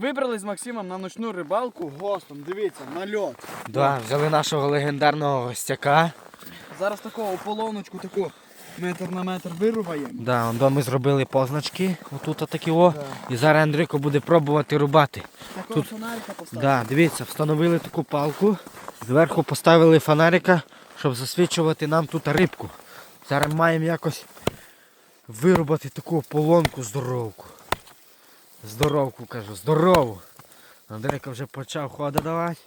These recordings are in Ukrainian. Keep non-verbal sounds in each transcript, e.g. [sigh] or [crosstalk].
Вибрали з Максимом на ночну рибалку гостом. Дивіться, на льот. Да, взяли нашого легендарного гостяка. Зараз такого ополоночку таку метр на метр вирубаємо. Да, он ми зробили позначки. Отут такі о. І зараз Андрійко буде пробувати рубати. Такого Тут- фонарика поставити. Да, дивіться, встановили таку палку. Зверху поставили фонарика, щоб засвічувати нам тут рибку. Зараз маємо якось вирубати таку полонку здоровку. Здоровку кажу, здорову. Андрійко вже почав хода давати.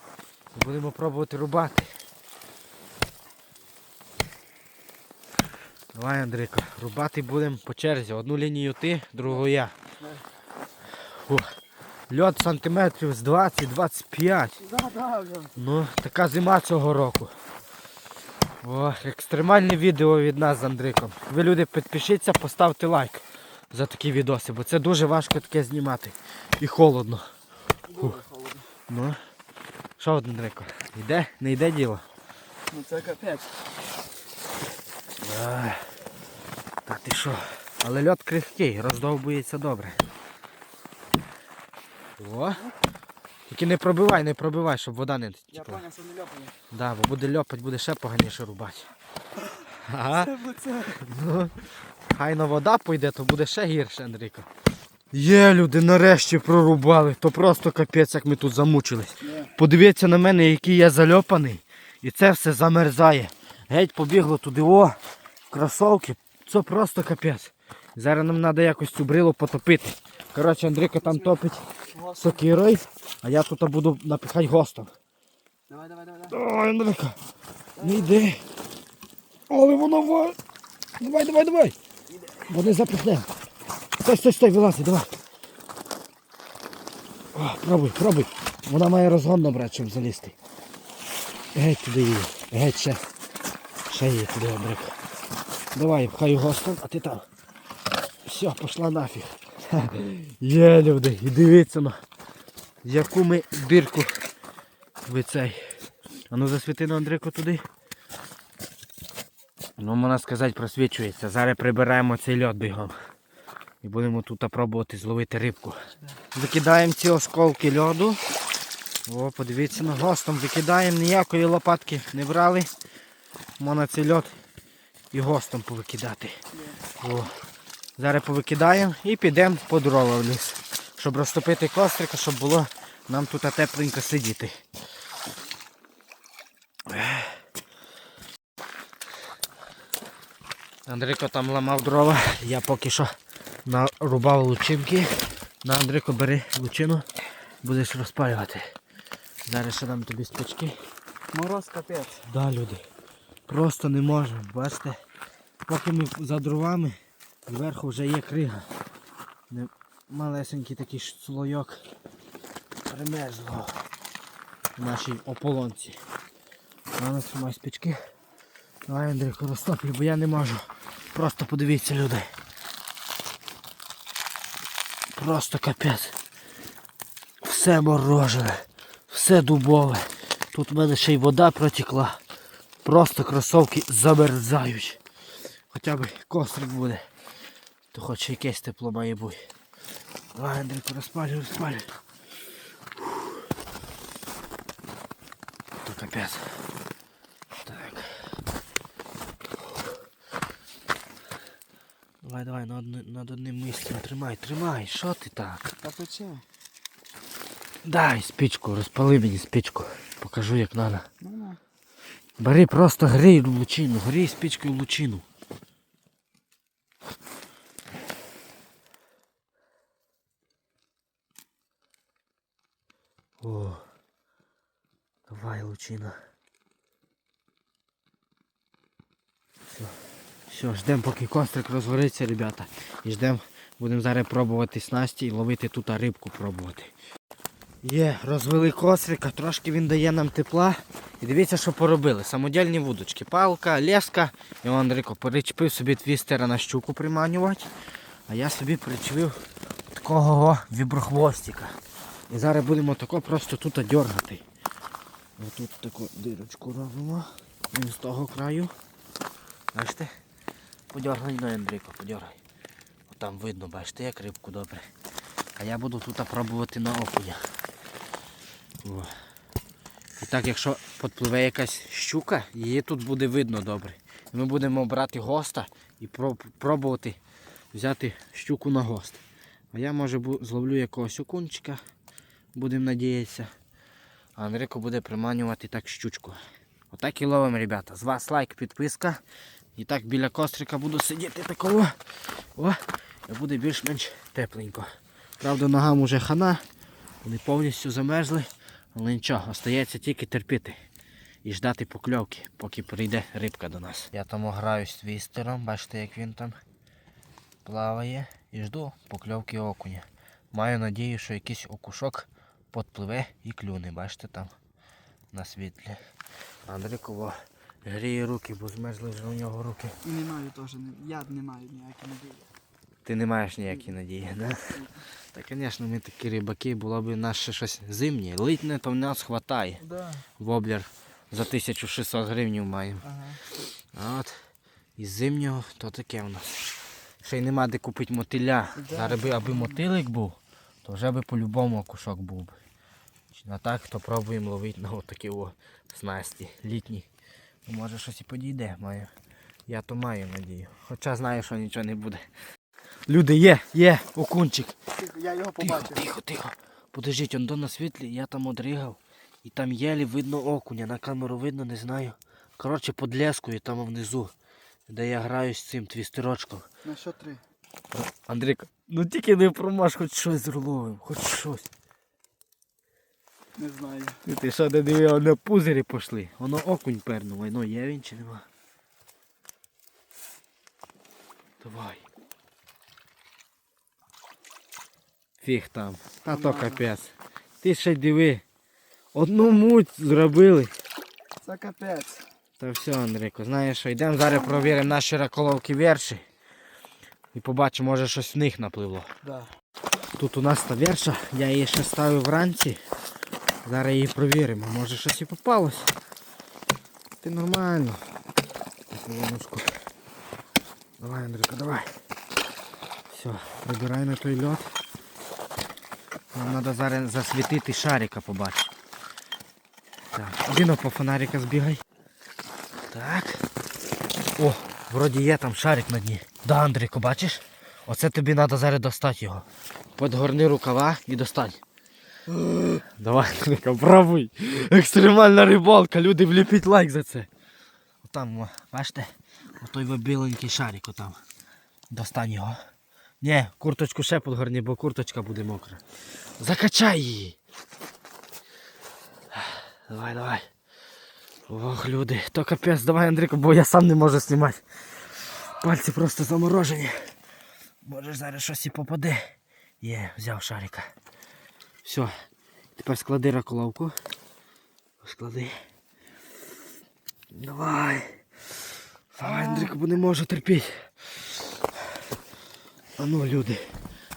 Будемо пробувати рубати. Давай, Андрійко, рубати будемо по черзі. Одну лінію ти, другу я. Фух. Льот сантиметрів з 20-25. Да, да, вже. Ну, така зима цього року. О, екстремальне відео від нас з Андриком. Ви люди підпишіться, поставте лайк за такі відоси, бо це дуже важко таке знімати. І холодно. Дуже холодно. Ну. Що, один Андрійко, йде? Не йде діло? Ну це капець. Ай, Та ти що? Але льот крихкий, роздовбується добре. О. Тільки не пробивай, не пробивай, щоб вода не Я текла. поняв, що не ляпає. Да, бо буде льопать, буде ще поганіше рубати. [laughs] Ага. Це це. Ну, хай на вода пойде, то буде ще гірше, Андрійко. Є люди, нарешті прорубали, то просто капець, як ми тут замучились. Подивіться на мене, який я зальопаний. І це все замерзає. Геть побігло туди, о, кросовки. Це просто капець. Зараз нам треба якось цю брилу потопити. Коротше, Андрійко там топить сокирою, а я тут буду напихати гостом. Давай, давай, давай. давай. Ой, Андрійка, не йди. Але воно ва. Давай, давай, давай. Бо не запихнемо. Стой, стой, стой, вилазь, давай. О, пробуй, пробуй. Вона має розгон набрати, щоб залізти. Геть туди її. Геть ще. Ще її туди, Андрійка. Давай, пхай гостом, а ти там. Все, пішла нафіг. [laughs] Є, люди, і дивіться на яку ми дирку ви цей. А ну засвіти на Андрійку туди. Ну, можна сказати, просвічується. Зараз прибираємо цей льот бігом. І будемо тут пробувати зловити рибку. Викидаємо ці осколки льоду. О, подивіться на гостом. Викидаємо, ніякої лопатки не брали. Можна цей льот і гостом повикидати. О. Зараз повикидаємо і підемо по дрова в ліс. Щоб розтопити кострика, щоб було нам тут тепленько сидіти. Андрійко там ламав дрова, я поки що нарубав лучинки. На Андрійко бери лучину, будеш розпалювати. Зараз ще дам тобі спички. Мороз капець. Да, люди. Просто не можемо, бачите. Поки ми за дровами, зверху вже є крига. Малесенький такий слойок примерзлого в нашій ополонці. Ладно, тримай спички. Андрійко, розтоплю, бо я не можу. Просто подивіться, люди. Просто капець. Все морожене, все дубове. Тут в мене ще й вода протекла. Просто кросовки замерзають. Хоча б кострик буде. То хоч якесь тепло має бути. Давай, Андрійко, розпалюй, розпалюй. То капець. Давай, давай, над, над одним місцем тримай, тримай, що ти так? Та пече. Дай спичку, розпали мені спичку. Покажу як треба. Ну, ну. Бери просто грій лучину, грій спичкою лучину. О, давай лучина. Все, все, ждемо поки кострик розгориться, ребята. І ждемо, будемо зараз пробувати снасті і ловити тут рибку пробувати. Є, розвели косрика, трошки він дає нам тепла. І дивіться, що поробили. Самодільні вудочки. Палка, леска. І он Андрійко перечепив собі твістера на щуку приманювати. А я собі причепив такого віброхвостика. І зараз будемо тако просто тут дергати. Отут таку дирочку робимо. Він з того краю. Бачите? Подергай на Андрійко, подергай. Там видно, бачите, як рибку добре. А я буду тут пробувати на окуня. О. І так, якщо підпливе якась щука, її тут буде видно добре. І Ми будемо брати госта і пробувати взяти щуку на гост. А я може зловлю якогось окунчика, будемо надіятися. А Андрійко буде приманювати так щучку. Отак і ловимо, ребята. З вас лайк, підписка. І так біля кострика буду сидіти такого. О, і буде більш-менш тепленько. Правда, ногам уже хана. Вони повністю замерзли. Але нічого, остається тільки терпіти і ждати покльовки, поки прийде рибка до нас. Я там граюсь твістером, бачите, як він там плаває і жду покльовки окуня. Маю надію, що якийсь окушок підпливе і клюне, бачите там на світлі. Андрійково гріє руки, бо змерзли вже у нього руки. І не маю теж, я не маю ніякої надії. Ти не маєш ніякі надії, да? Та, звісно, ми такі рибаки, було б наше щось зимнє. Литне то в нас хватає. Да. Воблер за 1600 гривень маємо. Ага. А от із зимнього то таке у нас. Ще й нема де купити мотиля. Да. Зараз би, аби мотилик був, то вже би по-любому кушок був би. А так, то пробуємо ловити на отакі о снасті літні. Може щось і підійде, маю. Я то маю надію. Хоча знаю, що нічого не буде. Люди, є, є, окунчик. Тихо, Я його побачив. тихо, тихо. Подождіть, он до на світлі, я там одригав. І там єлі видно окуня, на камеру видно, не знаю. Коротше, під лескою там внизу, де я граю з цим твістерочком. На що три? Андрійка, ну тільки не промаш, хоч щось зловим, хоч щось. Не знаю. Ти що не диви, на пузирі пішли. Воно окунь пернув, воно є він чи нема. Давай. Фіг там. А то капець. Ти ще диви. Одну муть зробили. Це капець. Та все, Андрійко, знаєш що, йдемо зараз провіримо наші раколовки верші. І побачимо, може щось в них напливло. Да. Тут у нас та верша, я її ще ставив вранці. Зараз її провіримо, може щось і попалось. Ти нормально. Давай, Андрійко, давай. Все, прибирай на той льот. Нам треба зараз засвітити шарика побачити. Так, Діно по фонарика збігай. Так. О, вроді є там шарик на дні. Да, Андрійко, бачиш? Оце тобі треба зараз достати його. Подгорни рукава і достань. Давай, Андрійко, пробуй. Екстремальна рибалка, люди вліпіть лайк за це. Отам, бачите? Отой біленький шарик отам. Достань його. Ні, курточку ще подгорни, бо курточка буде мокра. Закачай її. Давай, давай. Ох, люди, то капець, давай, Андрійко, бо я сам не можу знімати. Пальці просто заморожені. Може зараз щось і попаде. Є, взяв шарика. Все. Тепер склади раколовку. Склади. Давай. Давай, Андрійко, бо не можу терпіти. А ну, люди.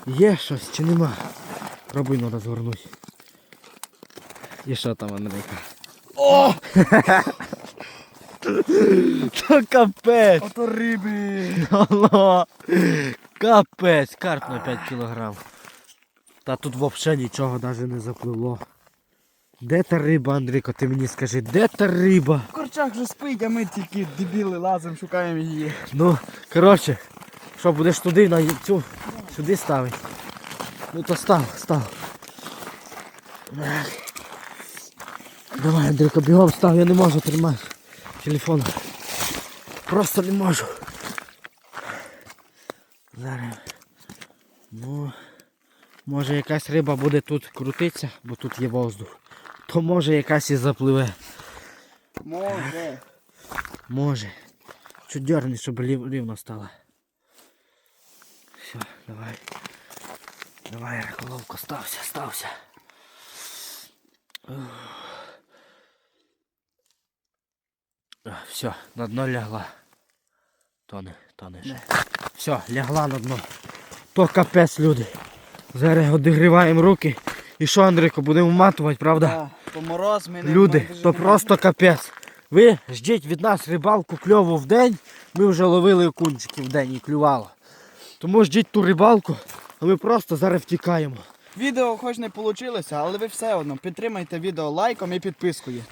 Є щось чи нема? Пробуй ну розгорнути. І що там, Андрійка? О! [laughs] То капець! Ото риби! [laughs] Капець, карп на 5 кілограм. Та тут взагалі нічого навіть не запливло. Де та риба, Андрійко, ти мені скажи, де та риба? Корчак вже спить, а ми тільки дебіли лазимо, шукаємо її. Ну, коротше, що будеш туди на цю сюди ставити? Ну то став, став. Давай, Андрійко, бігом став, я не можу тримати телефон. Просто не можу. Зараз. Ну, може якась риба буде тут крутитися, бо тут є воздух. То може якась і запливе. Може. Може. Чуть дерни, щоб рівно стало. Все, давай. Давай, раколовку, стався, стався. Все, на дно лягла. Тоне, тоне ще. Все, лягла на дно. То капець, люди. Зараз одігріваємо руки. І що, Андрійко, будемо матувати, правда? Да. То мороз ми не Люди, ми то просто капець. Ви ждіть від нас рибалку кльову в день. Ми вже ловили окунчиків в день і клювало. Тому ждіть ту рибалку, а ми просто зараз втікаємо. Відео хоч не вийшло, але ви все одно підтримайте відео лайком і підпискою.